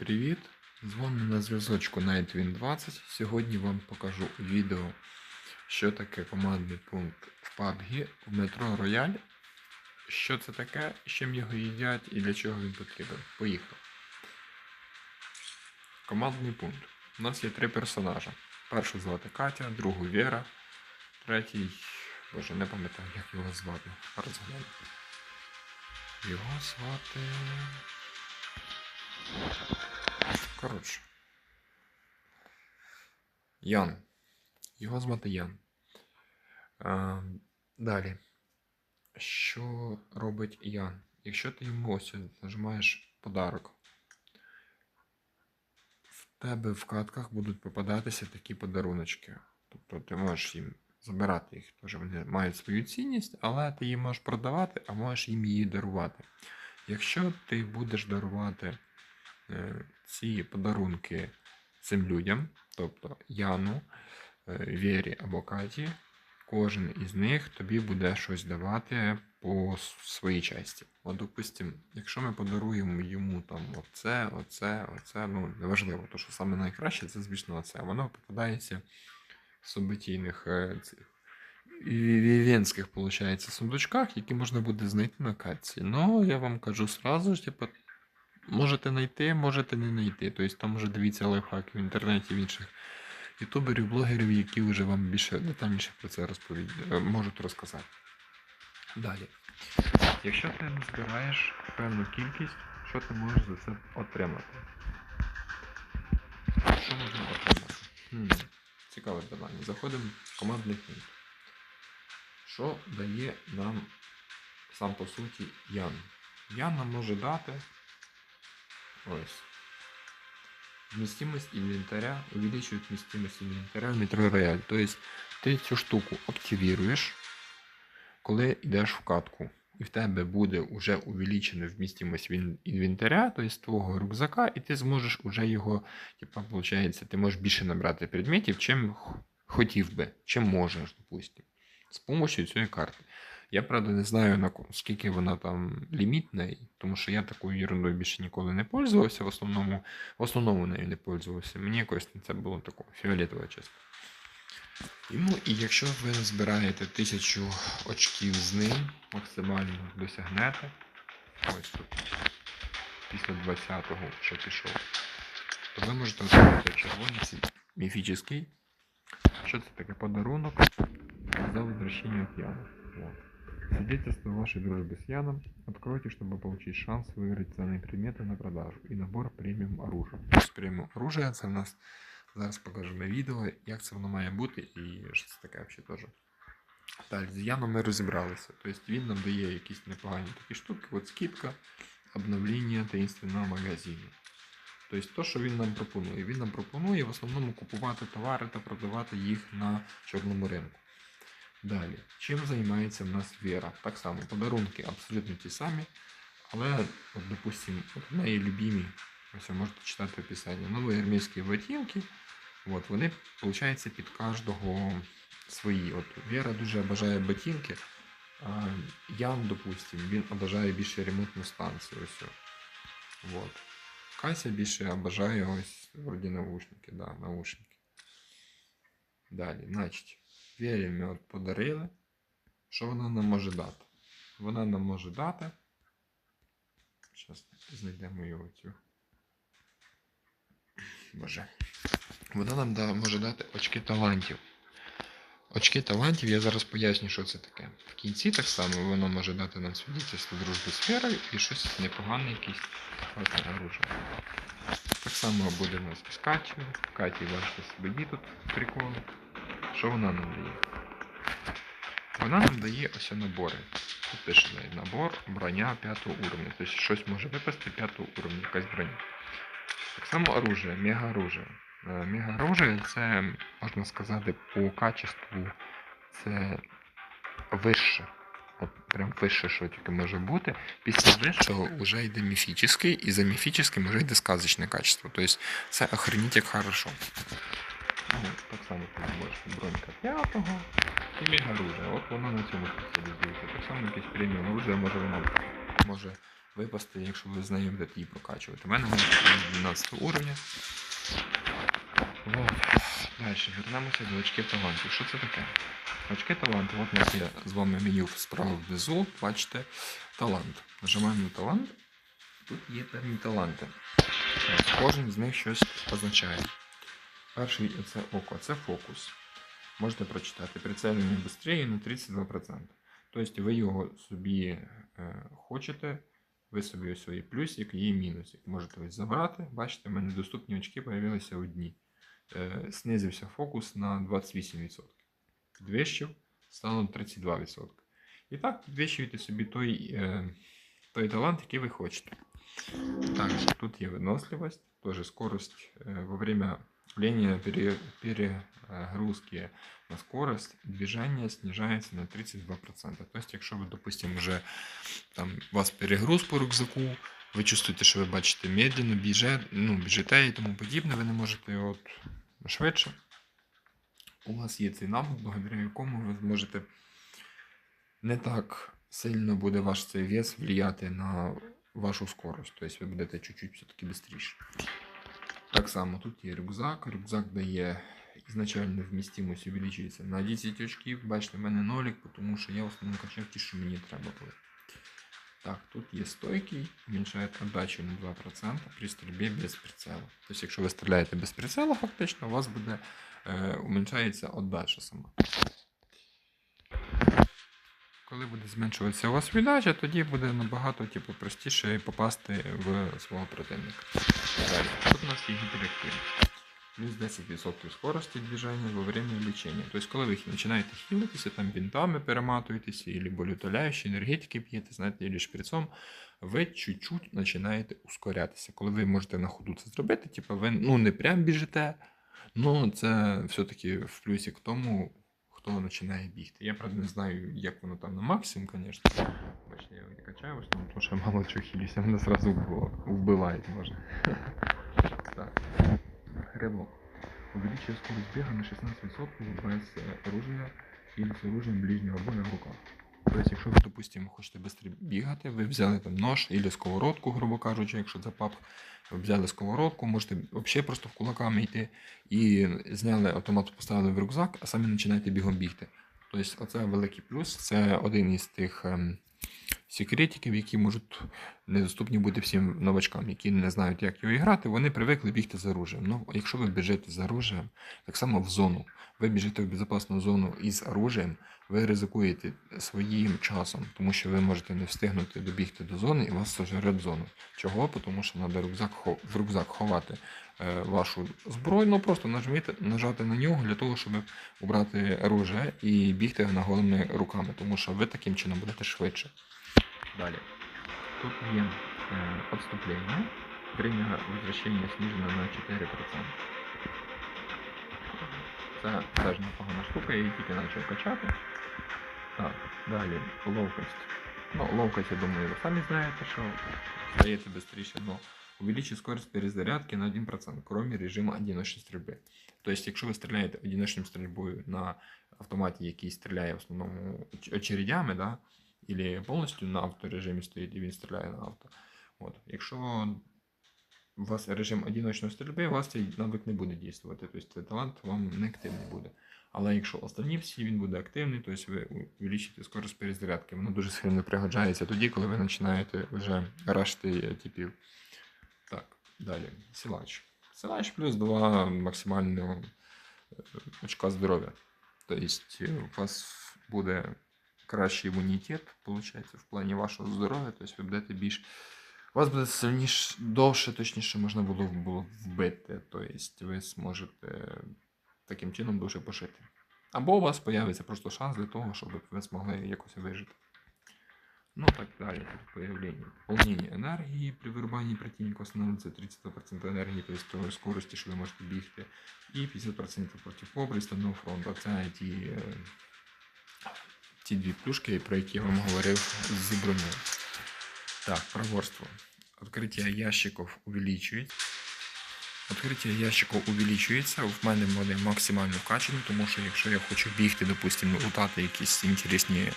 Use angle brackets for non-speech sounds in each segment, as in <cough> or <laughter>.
привіт! З вами на зв'язочку Nightwing 20. Сьогодні вам покажу у відео, що таке командний пункт в PUBG в метро Рояль. Що це таке, з чим його їдять і для чого він потрібен. Поїхав. Командний пункт. У нас є три персонажа. Першу звати Катя, другу Вера, третій. Боже, не пам'ятаю, як його звати. Зараз. Його звати. Коротше. Ян. Його звати Ян. А, далі. Що робить Ян? Якщо ти йому ось нажимаєш подарок, в тебе в катках будуть попадатися такі подаруночки. Тобто ти можеш їм забирати їх, теж вони мають свою цінність, але ти їм можеш продавати, а можеш їм її дарувати. Якщо ти будеш дарувати ці подарунки цим людям, тобто Яну, е, Вірі або Каті, кожен із них тобі буде щось давати по своїй часті. От, допустим, якщо ми подаруємо йому там оце, оце, оце, ну неважливо, то що саме найкраще, це звісно оце. Воно попадається в суботійних е, цих вівенських, виходить, сундучках, які можна буде знайти на катці. Ну, я вам кажу сразу типу, можете знайти, можете не знайти. Тобто там вже дивіться лайфхаки в інтернеті в інших ютуберів, блогерів, які вже вам більше детальніше про це розповідь, е, можуть розказати. Далі. Якщо ти назбираєш певну кількість, що ти можеш за це отримати? Що можна отримати? Хм, цікаве питання. Заходимо в командний пункт. Що дає нам сам по суті Ян? Ян нам може дати ось. Вмістимость інвентаря увеличивает вмістимость інвентаря в метро Рояль. Тобто ти цю штуку активіруєш, коли йдеш в катку. І в тебе буде вже увеличена вмістимость інвентаря, тобто твого рюкзака, і ти зможеш уже його, типа, виходить, ти можеш більше набрати предметів, чим хотів би, чим можеш, допустим, з допомогою цієї карти. Я, правда, не знаю, на скільки вона там лімітна, тому що я такою ерундою більше ніколи не пользувався, в основному, в основному нею не пользувався. Мені якось це було такого фіолетове чесно. І, ну, і якщо ви збираєте тисячу очків з ним, максимально досягнете. Ось тут. Після 20-го що пішов. То ви можете отримати червоний цей міфічний. Що це таке подарунок за возвращение от Вот. Свидетельство вашей дружбы с Яном. Откройте, чтобы получить шанс выиграть ценные предметы на продажу и набор преміум оружия. Ось преміум оружия це в нас зараз покажу на відео, як це воно має бути і що це таке взагалі теж. Далі, з Яном ми розібралися. Тобто він нам дає якісь непогані такі штуки, от скидка, обновлення таїнственного магазину. Тобто то, що він нам пропонує. Він нам пропонує в основному купувати товари та продавати їх на чорному ринку. Далі, чим займається в нас Вера? Так само, подарунки абсолютно ті самі, але, от, допустим, от в неї любимі, ось ви можете читати описання, нові армійські ботинки, от, вони, виходить, під кожного свої. От Вера дуже обожає ботинки, а Ян, допустим, він обожає більше ремонтну станцію. Ось. от. От. Кася більше обожає ось вроді наушники, да, наушники. Далі, значить, Вері ми от подарили. Що вона нам може дати? Вона нам може дати. Зараз знайдемо його цю. Боже. Вона нам да, може дати очки талантів. Очки талантів, я зараз поясню, що це таке. В кінці так само воно може дати нам свідчення дружби з Верою і щось непогане, якісь оружие. Так само буде нас із Катю. Каті бачите собі тут прикол. Що вона нам дає? Вона нам дає ось набори. Тут пише набор, броня 5 уровня. Тобто щось може випасти 5 уровня, якась броня. Так само оружие, мега оружие. Мега оружие це, можна сказати, по качеству це вище. От прям вище, що тільки може бути. Після вищого вже йде міфічний, і за міфічним вже йде сказочне качество. Тобто це охреніть як хорошо. Ну, так само ти можеш бронька п'ятого і мега оружие. От воно на цьому спеціалізується. Так само якесь преміум оружие може воно може випасти, якщо ви з нею будете її прокачувати. У мене вона 12 уровня. Вот. Далі, вернемося до очки талантів. Що це таке? Очки таланту. От у нас є з вами меню справа внизу. Бачите, талант. Нажимаємо на талант. Тут є певні таланти. Кожен з них щось означає. Перший це око, це фокус. Можете прочитати прицелення швидше на 32%. Тобто ви його собі е, хочете, ви собі ось свої плюсик і мінусик. Можете ось забрати. Бачите, в мене доступні очки з'явилися одні. Е, знизився фокус на 28%. Підвищив, стало 32%. І так підвищуєте собі той, е, той талант, який ви хочете. Также тут є выносливость, тоже скорость во время давления пере- перегрузки на скорость движения снижается на 32%. То есть, якщо ви, допустим, вже там у вас перегруз по рюкзаку, ви чувствуєте, що ви бачите медленно, біже, ну, біжите і тому подібне, ви не можете от швидше. У вас є цей навик, благодаря якому ви зможете не так сильно буде ваш цей вес влияти на вашу скорость. Тобто ви будете чуть-чуть все-таки швидше. Так само тут є рюкзак. Рюкзак дає ізначально вмістимость увеличується на 10 очків. Бачите, в мене нолик, тому що я в основному качав ті, що мені треба було. Так, тут є стойкий, уменьшає отдачу на 2% при стрільбі без прицелу. Тобто, якщо ви стріляєте без прицелу, фактично, у вас буде е, уменьшається отдача сама. Коли буде зменшуватися у вас віддача, тоді буде набагато типу, простіше попасти в свого противника. Далі. Тут у нас є гіперактивність. Плюс 10% скорості движения во время лечения. Тобто, коли ви починаєте хілитися, там бінтами перематуєтеся, або болеутоляючі, енергетики п'єте, знаєте, або шприцом, ви чуть-чуть починаєте ускорятися. Коли ви можете на ходу це зробити, типу ви ну, не прям біжите, ну це все-таки в плюсі к тому, хто починає бігти. Я правда не знаю, як воно там на максимум, звісно. Бачите, я не качаю в основному, тому що я мало чого хилюся, мене вбило- вбивають може. <laughs> Так. Гребло. Увеличує скорость бега на 16% без оружия или с оружием ближнего боя в руках. Тобто, якщо ви, допустимо, хочете швидко бігати, ви взяли там нож або сковородку, грубо кажучи, якщо це пап, ви взяли сковородку, можете взагалі просто в кулаками йти і зняли автомат, поставили в рюкзак, а самі починаєте бігом бігти. Тобто, оце великий плюс. Це один із тих ем, секретиків, які можуть недоступні бути всім новачкам, які не знають, як його грати. Вони привикли бігти з оружием. Ну, якщо ви біжите з оружием, так само в зону. Ви біжите в безпечну зону із оружием, ви ризикуєте своїм часом, тому що ви можете не встигнути добігти до зони і вас сожре зону. Чого? Тому що треба рюкзак, в рюкзак ховати е, вашу зброю, ну просто нажміти, нажати на нього для того, щоб убрати оружие і бігти наголеними руками, тому що ви таким чином будете швидше. Далі. Тут є е, отступлення. Время возвращения снижено на 4%. Це теж непогана штука, її тільки почав качати. Так, далі, ловкость. Ну, ловкость, я думаю, ви самі знаєте, що стаєте швидше, но увеличить скорость перезарядки на 1%, кроме режиму одиночной стрільби. Тобто, якщо ви стріляєте одиночною стрільбою на автоматі, який стріляє в основному оч- очередями, да, или повністю на авторежимі стоїть і він стріляє на авто. От. Якщо у вас режим одиночної стрільби, у вас цей навик не буде дійствувати, тобто цей талант вам не активний буде. Але якщо останні всі, він буде активний, тобто ви увеличите скорость перезарядки. Воно дуже сильно пригоджається тоді, коли ви починаєте вже рашити типів. Так, далі. Силач. Силач плюс 2 максимального е, очка здоров'я. Тобто у вас буде кращий імунітет, виходить, в плані вашого здоров'я, тобто ви будете більш. Вас буде сильніше, довше, точніше, можна було, було вбити. Тобто ви зможете таким чином довше пошити. Або у вас з'явиться просто шанс для того, щоб ви змогли якось вижити. Ну, так далі. Тут появление. Пополнение енергії при вирубанні противника становиться 30% енергії, тобто скорості, що ви можете бігти, і 50% проти обрій станного фронту. Це ті, ті дві плюшки, про які я вам говорив з бронею. Так, проворство. Открытие ящиков увеличивает. Відкриття ящику увеличується. В мене вони максимально вкачані, тому що якщо я хочу бігти, допустимо, лутати якісь інтересні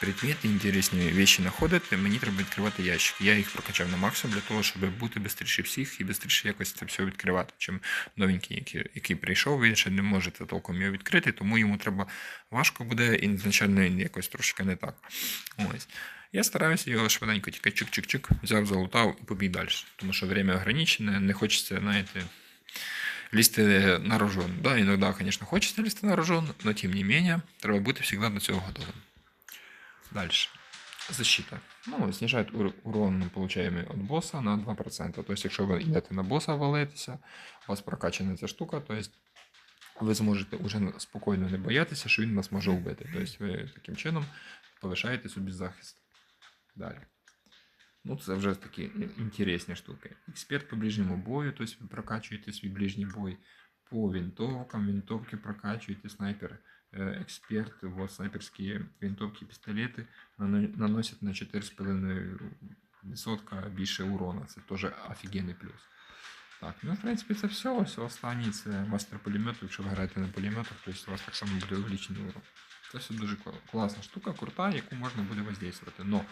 предмети, інтересні речі знаходити, мені треба відкривати ящик. Я їх прокачав на максимум для того, щоб бути швидше всіх і швидше якось це все відкривати. Чим новенький, який, який прийшов, він ще не може толком його відкрити, тому йому треба важко буде і він якось трошки не так. Ось. Я стараюся його швиденько тільки чик-чик-чик, взяв, залутав і побіг далі. Тому що время ограничене, не хочеться, знаєте, лізти на рожон. Да, іноді, звісно, хочеться лізти на рожон, але тим не менее, треба бути завжди до цього готовим. Далі. Защита. Ну, знижает ур- урон, мы получаем от босса на 2%. То есть, якщо ви йдете на боса валитися, у вас прокачана ця штука, то ви зможете вже спокійно не боятися, що він вас може вбити. Тобто ви таким чином повишаєте собі захист. Далі. Ну, це вже такі інтересні штуки. Експерт по ближньому бою, тобто ви прокачуєте свій ближній бой по винтовкам, винтовки прокачуєте, снайпер, експерт, вот снайперські винтовки, пістолети нано- наносять на 4,5% більше урона. Це теж офігенний плюс. Так, ну в принципі це все. Ось останній це мастер пулемету. Якщо ви граєте на пулеметах, то у вас так само буде увеличений урон. Це все дуже кла- класна штука, крута, яку можна буде воздействувати. Но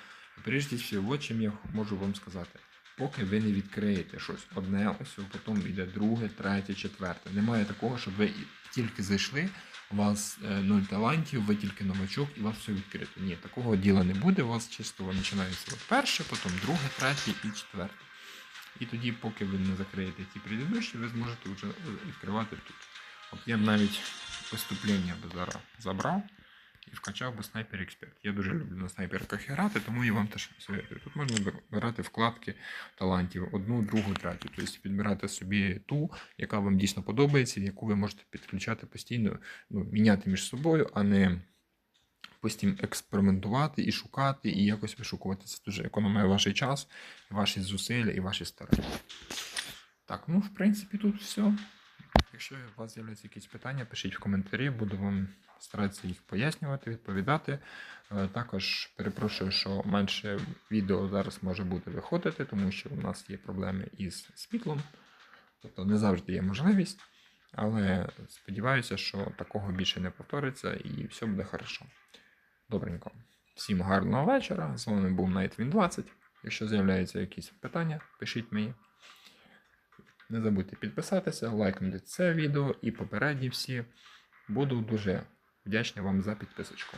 прежде всього, чим я можу вам сказати, поки ви не відкриєте щось одне, ось потім йде друге, третє, четверте. Немає такого, щоб ви тільки зайшли, у вас е, нуль талантів, ви тільки новачок і у вас все відкрито. Ні, такого діла не буде. У вас чисто починається перше, потім друге, третє і четверте. І тоді, поки ви не закриєте ті предыдущі, ви зможете вже відкривати тут. От я навіть поступлення би зараз забрав і вкачав би снайпер експерт. Я дуже люблю на снайперках грати, тому я вам теж советую. Тут можна вибирати вкладки талантів одну, другу, третю. Тобто підбирати собі ту, яка вам дійсно подобається, яку ви можете підключати постійно, ну, міняти між собою, а не постійно експериментувати і шукати, і якось вишукувати. Це дуже економує ваш час, ваші зусилля і ваші старання. Так, ну в принципі тут все. Якщо у вас з'являються якісь питання, пишіть в коментарі, буду вам старатися їх пояснювати, відповідати. Е, Також перепрошую, що менше відео зараз може бути виходити, тому що у нас є проблеми із світлом. Тобто не завжди є можливість. Але сподіваюся, що такого більше не повториться і все буде хорошо. Добренько. Всім гарного вечора. З вами був Nightwin 20. Якщо з'являються якісь питання, пишіть мені. Не забудьте підписатися, лайкнути це відео і попередні всі. Буду дуже вдячний вам за підписочку.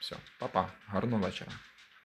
Все, па-па, гарного вечора.